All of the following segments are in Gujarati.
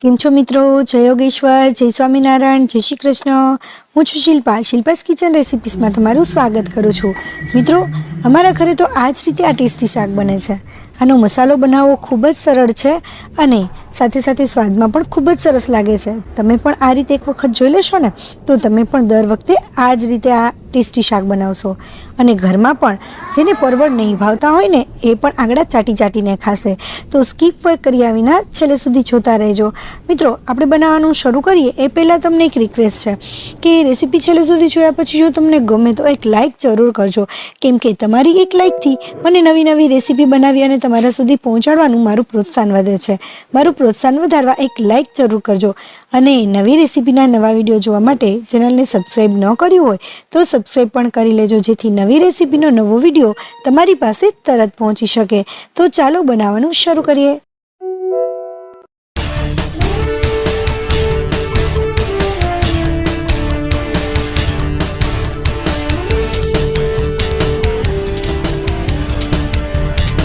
કેમ છો મિત્રો? જય યોગેશ્વર, જય સ્વામિનારાયણ, જય શ્રી કૃષ્ણ. હું છું શિલ્પા. શિલ્પાસ કિચન રેસિપીસમાં તમારું સ્વાગત કરું છું. મિત્રો, અમારા ઘરે તો આ જ રીતે આ ટેસ્ટી શાક બને છે. આનો મસાલો બનાવવો ખૂબ જ સરળ છે અને સાથે સાથે સ્વાદમાં પણ ખૂબ જ સરસ લાગે છે. તમે પણ આ રીતે એક વખત જોઈ લેશો ને, તો તમે પણ દર વખતે આ જ રીતે આ ટેસ્ટી શાક બનાવશો. અને ઘરમાં પણ, જેને પરવળ નહીં ભાવતા હોય ને, એ પણ આંગળા ચાટી ચાટીને ખાશે. તો સ્કીપ વર્ક કર્યા વિના છેલ્લે સુધી જોતા રહેજો. મિત્રો, આપણે બનાવવાનું શરૂ કરીએ, એ પહેલાં તમને એક રિક્વેસ્ટ છે કે રેસીપી છેલ્લે સુધી જોયા પછી જો તમને ગમે તો એક લાઇક જરૂર કરજો. કેમ કે તમારી એક લાઇકથી મને નવી નવી રેસીપી બનાવી અને તમારા સુધી પહોંચાડવાનું મારું પ્રોત્સાહન વધે છે. મારું પ્રોત્સાહન વધારવા એક લાઇક જરૂર કરજો. અને નવી રેસીપીના નવા વીડિયો જોવા માટે ચેનલને સબસ્ક્રાઈબ ન કર્યું હોય તો સબસ્ક્રાઈબ પણ કરી લેજો, જેથી નવી રેસીપીનો નવો વીડિયો તમારી પાસે તરત પહોંચી શકે. તો ચાલો બનાવવાનું શરૂ કરીએ.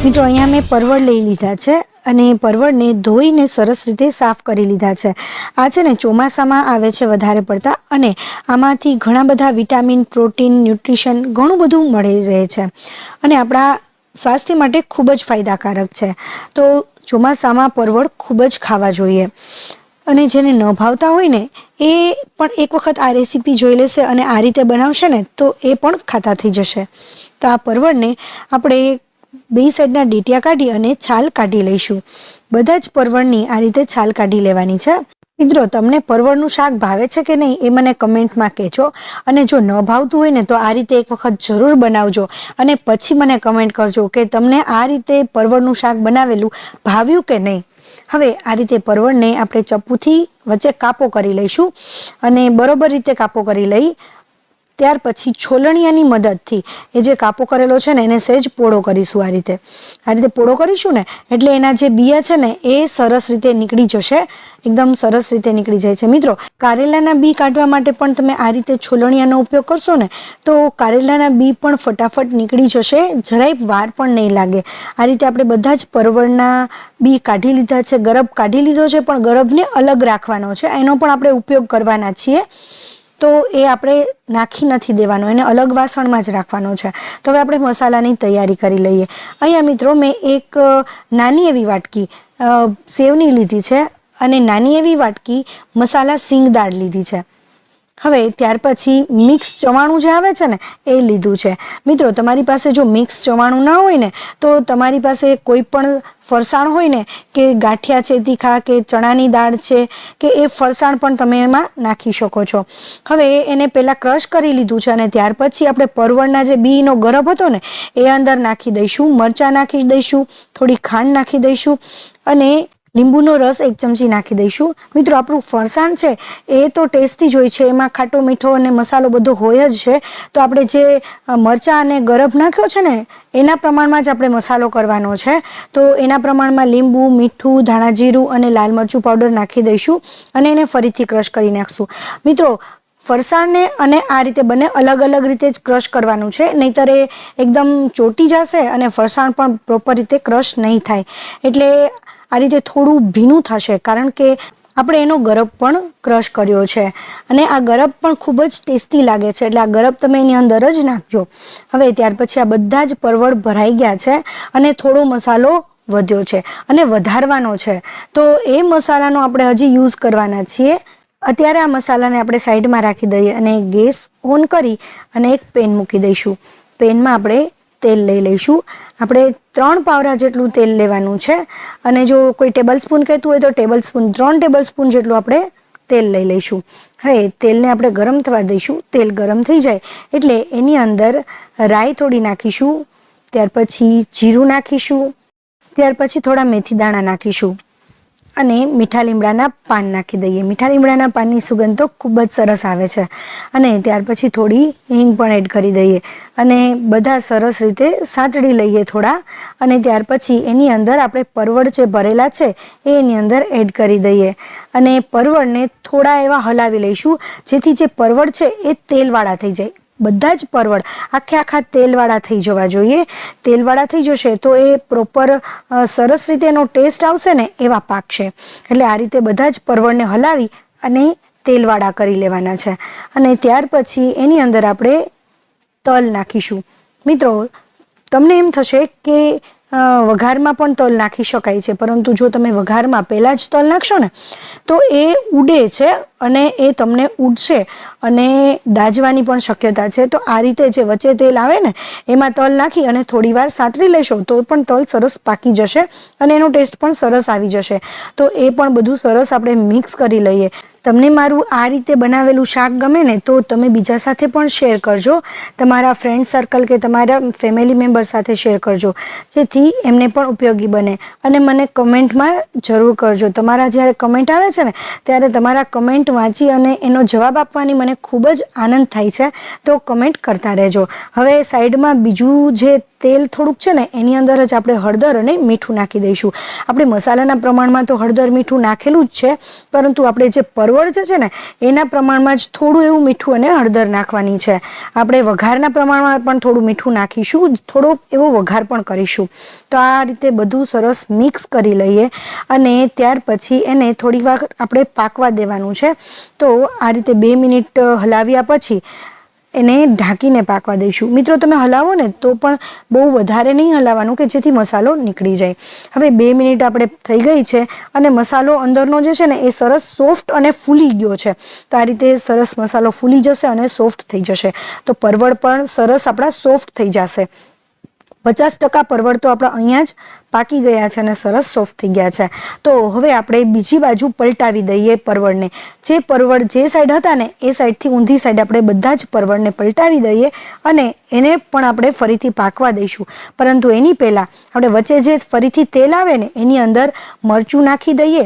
મિત્રો, અહીંયા મેં પરવળ લઈ લીધા છે અને પરવળને ધોઈને સરસ રીતે સાફ કરી લીધા છે. આ છે ને ચોમાસામાં આવે છે વધારે પડતા અને આમાંથી ઘણા બધા વિટામિન, પ્રોટીન, ન્યુટ્રિશન ઘણું બધું મળી રહે છે. અને આપણા સ્વાસ્થ્ય માટે ખૂબ જ ફાયદાકારક છે. તો ચોમાસામાં પરવળ ખૂબ જ ખાવા જોઈએ. અને જેને ન ભાવતા હોય ને, એ પણ એક વખત આ રેસીપી જોઈ લેશે અને આ રીતે બનાવશે ને, તો એ પણ ખાતા થઈ જશે. તો આ પરવળને આપણે બે સાઈડના ડીટિયા કાઢી અને છાલ કાઢી લઈશું. બધા જ પરવળની આ રીતે છાલ કાઢી લેવાની છે. મિત્રો, તમને પરવળનું શાક ભાવે છે કે નહીં એ મને કમેન્ટમાં કહેજો. અને જો ન ભાવતું હોય ને તો આ રીતે એક વખત જરૂર બનાવજો. અને પછી મને કમેન્ટ કરજો કે તમને આ રીતે પરવળનું શાક બનાવેલું ભાવ્યું કે નહીં. હવે આ રીતે પરવળને આપણે ચપ્પુથી વચ્ચે કાપો કરી લઈશું. અને બરોબર રીતે કાપો કરી લઈ ત્યાર પછી છોલણિયાની મદદથી એ જે કાપો કરેલો છે ને, એને સહેજ પોળો કરીશું આ રીતે. આ રીતે પોળો કરીશું ને, એટલે એના જે બિયા છે ને, એ સરસ રીતે નીકળી જશે. એકદમ સરસ રીતે નીકળી જાય છે. મિત્રો, કારેલાના બી કાઢવા માટે પણ તમે આ રીતે છોલણિયાનો ઉપયોગ કરશો ને, તો કારેલાના બી પણ ફટાફટ નીકળી જશે. જરાય વાર પણ નહીં લાગે. આ રીતે આપણે બધા જ પરવળના બી કાઢી લીધા છે, ગરબ કાઢી લીધો છે, પણ ગરબને અલગ રાખવાનો છે. એનો પણ આપણે ઉપયોગ કરવાના છીએ. તો એ આપણે નાખી નથી દેવાનો, એને અલગ વાસણમાં જ રાખવાનો છે. તો હવે આપણે મસાલાની તૈયારી કરી લઈએ. અહીંયા મિત્રો મેં એક નાની એવી વાટકી સેવની લીધી છે અને નાની એવી વાટકી મસાલા સિંગ દાળ લીધી છે. હવે ત્યાર પછી મિક્સ ચવાણું જે આવે છે ને, એ લીધું છે. મિત્રો, તમારી પાસે જો મિક્સ ચવાણું ના હોય ને, તો તમારી પાસે કોઈ પણ ફરસાણ હોય ને, કે ગાંઠિયા છે, તીખા કે ચણાની દાળ છે, કે એ ફરસાણ પણ તમે એમાં નાખી શકો છો. હવે એને પહેલાં ક્રશ કરી લીધું છે અને ત્યાર પછી આપણે પરવળના જે બીનો ગરબ હતો ને, એ અંદર નાખી દઈશું, મરચાં નાખી દઈશું, થોડી ખાંડ નાખી દઈશું અને લીંબુનો રસ એક ચમચી નાખી દઈશું. મિત્રો, આપણું ફરસાણ છે, એ તો ટેસ્ટી જ હોય છે. એમાં ખાટો, મીઠો અને મસાલો બધો હોય જ છે. તો આપણે જે મરચાં અને ગરબ નાખ્યો છે ને, એના પ્રમાણમાં જ આપણે મસાલો કરવાનો છે. તો એના પ્રમાણમાં લીંબુ, મીઠું ધાણા જીરું અને લાલ મરચું પાવડર નાખી દઈશું અને એને ફરીથી ક્રશ કરી નાખશું. મિત્રો, ફરસાણને અને આ રીતે બંને અલગ અલગ રીતે જ ક્રશ કરવાનું છે. નહીંતર એ એકદમ ચોટી જશે અને ફરસાણ પણ પ્રોપર રીતે ક્રશ નહીં થાય. એટલે આ રીતે થોડું ભીનું થશે, કારણ કે આપણે એનો ગરબ પણ ક્રશ કર્યો છે. અને આ ગરબ પણ ખૂબ જ ટેસ્ટી લાગે છે, એટલે આ ગરબ તમે એની અંદર જ નાખજો. હવે ત્યાર પછી આ બધા જ પરવળ ભરાઈ ગયા છે અને થોડો મસાલો વધ્યો છે અને વધારવાનો છે. તો એ મસાલાનો આપણે હજી યુઝ કરવાના છીએ. અત્યારે આ મસાલાને આપણે સાઈડમાં રાખી દઈએ અને ગેસ ઓન કરી અને એક પેન મૂકી દઈશું. પેનમાં આપણે તેલ લઈ લઈશું. આપણે ત્રણ પાવરા જેટલું તેલ લેવાનું છે. અને જો કોઈ ટેબલ સ્પૂન કહેતું હોય તો ટેબલ સ્પૂન ત્રણ ટેબલ સ્પૂન જેટલું આપણે તેલ લઈ લઈશું. હવે તેલને આપણે ગરમ થવા દઈશું. તેલ ગરમ થઈ જાય એટલે એની અંદર રાઈ થોડી નાખીશું. ત્યાર પછી જીરું નાખીશું. ત્યાર પછી થોડા મેથી દાણા નાખીશું. અને મીઠા લીમડાના પાન નાખી દઈએ. મીઠા લીમડાના પાનની સુગંધ તો ખૂબ જ સરસ આવે છે. અને ત્યાર પછી થોડી હિંગ પણ એડ કરી દઈએ. અને બધા સરસ રીતે સાંતળી લઈએ થોડા. અને ત્યાર પછી એની અંદર આપણે પરવળ જે ભરેલા છે, એ એની અંદર એડ કરી દઈએ. અને પરવળને થોડા એવા હલાવી લઈશું, જેથી જે પરવળ છે, એ તેલવાળા થઈ જાય. બધા જ પરવળ આખે આખા તેલવાળા થઈ જવા જોઈએ. તેલવાળા થઈ જશે તો એ પ્રોપર સરસ રીતે એનો ટેસ્ટ આવશે ને એવા પાકશે એટલે આ રીતે બધા જ પરવળને હલાવી અને તેલવાળા કરી લેવાના છે. અને ત્યાર પછી એની અંદર આપણે તલ નાખીશું. મિત્રો, તમને એમ થશે કે વઘારમાં પણ તલ નાખી શકાય છે. પરંતુ જો તમે વઘારમાં પહેલાં જ તલ નાખશો ને, તો એ ઉડે છે અને એ તમને ઉડશે અને દાજવાની પણ શક્યતા છે. તો આ રીતે જે વચ્ચે તેલ આવે ને, એમાં તલ નાખી અને થોડી વાર સાંતળી લેશો તો પણ તલ સરસ પાકી જશે અને એનો ટેસ્ટ પણ સરસ આવી જશે. તો એ પણ બધું સરસ આપણે મિક્સ કરી લઈએ. તમને મારું આ રીતે બનાવેલું શાક ગમે ને, તો તમે બીજા સાથે પણ શેર કરજો. તમારા ફ્રેન્ડ સર્કલ કે તમારા ફેમિલી મેમ્બર સાથે શેર કરજો. જેથી એમને પણ ઉપયોગી બને. અને મને કમેન્ટમાં જરૂર કરજો. તમારા જ્યારે કમેન્ટ આવે છે ને, ત્યારે તમારા કમેન્ટ વાંચી અને એનો જવાબ આપવાની મને ખૂબ જ આનંદ થાય છે. તો કમેન્ટ કરતા રહેજો. હવે સાઈડમાં બીજું જે તેલ થોડુંક છે ને, એની અંદર જ આપણે હળદર અને મીઠું નાખી દઈશું. આપણે મસાલાના પ્રમાણમાં તો હળદર, મીઠું નાખેલું જ છે, પરંતુ આપણે જે પરવળ છે ને, એના પ્રમાણમાં જ થોડું એવું મીઠું અને હળદર નાખવાની છે. આપણે વઘારના પ્રમાણમાં પણ થોડું મીઠું નાખીશું થોડો એવો વઘાર પણ કરીશું. તો આ રીતે બધું સરસ મિક્સ કરી લઈએ અને ત્યાર પછી એને થોડી વાર આપણે પાકવા દેવાનું છે. તો આ રીતે બે મિનિટ હલાવ્યા પછી એને ઢાંકીને પાકવા દઈશું. મિત્રો, તમે હલાવો ને તો પણ બહુ વધારે નહીં હલાવવાનું કે જેથી મસાલો નીકળી જાય. હવે બે મિનિટ આપણે થઈ ગઈ છે અને મસાલો અંદરનો જે છે ને એ સરસ સોફ્ટ અને ફૂલી ગયો છે. તો આ રીતે સરસ મસાલો ફૂલી જશે અને સોફ્ટ થઈ જશે. તો પરવળ પણ સરસ આપણા સોફ્ટ થઈ જશે. પચાસ ટકા પરવળ તો આપણા અહીંયા જ પાકી ગયા છે અને સરસ સોફ્ટ થઈ ગયા છે. તો હવે આપણે બીજી બાજુ પલટાવી દઈએ પરવળને. જે પરવળ જે સાઈડ હતા ને, એ સાઈડથી ઊંધી સાઈડ આપણે બધા જ પરવળને પલટાવી દઈએ અને એને પણ આપણે ફરીથી પાકવા દઈશું. પરંતુ એની પહેલાં આપણે વચ્ચે જે ફરીથી તેલ આવે ને, એની અંદર મરચું નાખી દઈએ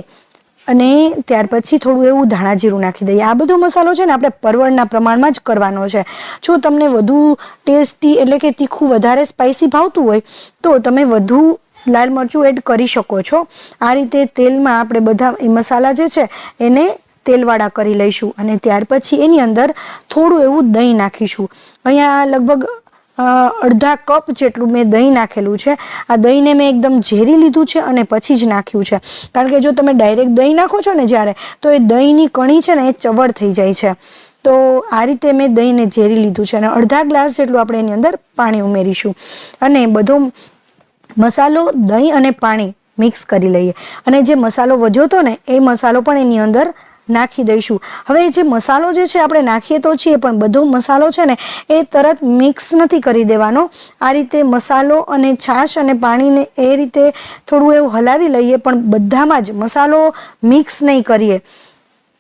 અને ત્યાર પછી થોડું એવું ધાણા જીરું નાખી દઈએ. આ બધો મસાલો છે ને આપણે પરવળના પ્રમાણમાં જ કરવાનો છે. જો તમને વધુ ટેસ્ટી એટલે કે તીખું વધારે સ્પાઇસી ભાવતું હોય, તો તમે વધુ લાલ મરચું એડ કરી શકો છો. આ રીતે તેલમાં આપણે બધા એ મસાલા જે છે, એને તેલવાળા કરી લઈશું. અને ત્યાર પછી એની અંદર થોડું એવું દહીં નાખીશું. અહીંયા લગભગ અડધા કપ જેટલું મેં દહીં નાખેલું છે. આ દહીંને મેં એકદમ ઝેરી લીધું છે અને પછી જ નાખ્યું છે. કારણ કે જો તમે ડાયરેક્ટ દહીં નાખો છો ને જ્યારે, તો એ દહીંની કણી છે ને એ ચવડ થઈ જાય છે. તો આ રીતે મેં દહીંને ઝેરી લીધું છે અને અડધા ગ્લાસ જેટલું આપણે એની અંદર પાણી ઉમેરીશું. અને બધો મસાલો, દહીં અને પાણી મિક્સ કરી લઈએ. અને જે મસાલો વધ્યો હતો ને, એ મસાલો પણ એની અંદર નાખી દઈશું. હવે જે મસાલો જે છે આપણે નાખીએ તો છીએ, પણ બધો મસાલો છે ને, એ તરત મિક્સ નથી કરી દેવાનો. આ રીતે મસાલો અને છાશ અને પાણીને એ રીતે થોડું એવું હલાવી લઈએ, પણ બધામાં જ મસાલો મિક્સ નહીં કરીએ.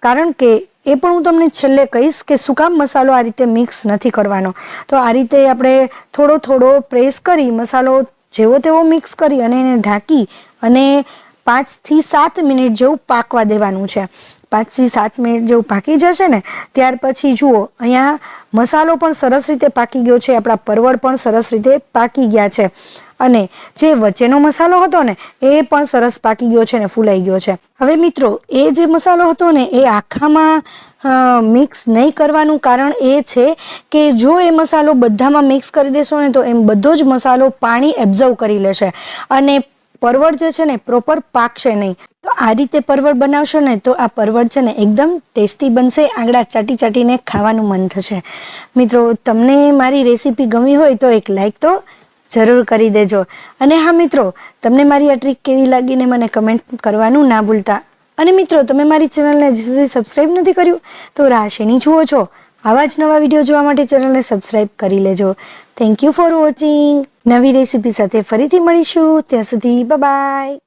કારણ કે એ પણ હું તમને છેલ્લે કહીશ કે સુકામ મસાલો આ રીતે મિક્સ નથી કરવાનો. તો આ રીતે આપણે થોડો થોડો પ્રેસ કરી મસાલો જેવો તેવો મિક્સ કરી અને એને ઢાંકી અને પાંચથી સાત મિનિટ જેવું પાકવા દેવાનું છે. પાંચથી સાત મિનિટ જેવું પાકી જશે ને, ત્યાર પછી જુઓ, અહીંયા મસાલો પણ સરસ રીતે પાકી ગયો છે, આપણા પરવળ પણ સરસ રીતે પાકી ગયા છે. અને જે વચ્ચેનો મસાલો હતો ને, એ પણ સરસ પાકી ગયો છે ને, ફૂલાઈ ગયો છે. હવે મિત્રો, એ જે મસાલો હતો ને, એ આખામાં મિક્સ નહીં કરવાનું કારણ એ છે કે જો એ મસાલો બધામાં મિક્સ કરી દેશો ને, તો એમ બધો જ મસાલો પાણી એબ્ઝર્વ કરી લેશે. અને પરવળ જે છે ને પ્રોપર પાકશે નહીં. તો આ રીતે પરવળ બનાવશો ને, તો આ પરવળ છે ને, એકદમ ટેસ્ટી બનશે. આંગળા ચાટી ચાટીને ખાવાનું મન થશે. મિત્રો, તમને મારી રેસીપી ગમી હોય તો એક લાઈક તો જરૂર કરી દેજો. અને હા, મિત્રો, તમને મારી આ ટ્રીક કેવી લાગીને મને કમેન્ટ કરવાનું ના ભૂલતા. અને મિત્રો, તમે મારી ચેનલને હજી સુધી સબસ્ક્રાઈબ નથી કર્યું, તો રાહ શેની જુઓ છો. આવા જ નવા વીડિયો જોવા માટે ચેનલને સબસ્ક્રાઈબ કરી લેજો. થેન્ક યુ ફોર વોચિંગ નવી રેસીપી સાથે ફરીથી મળીશું. ત્યાં સુધી બાય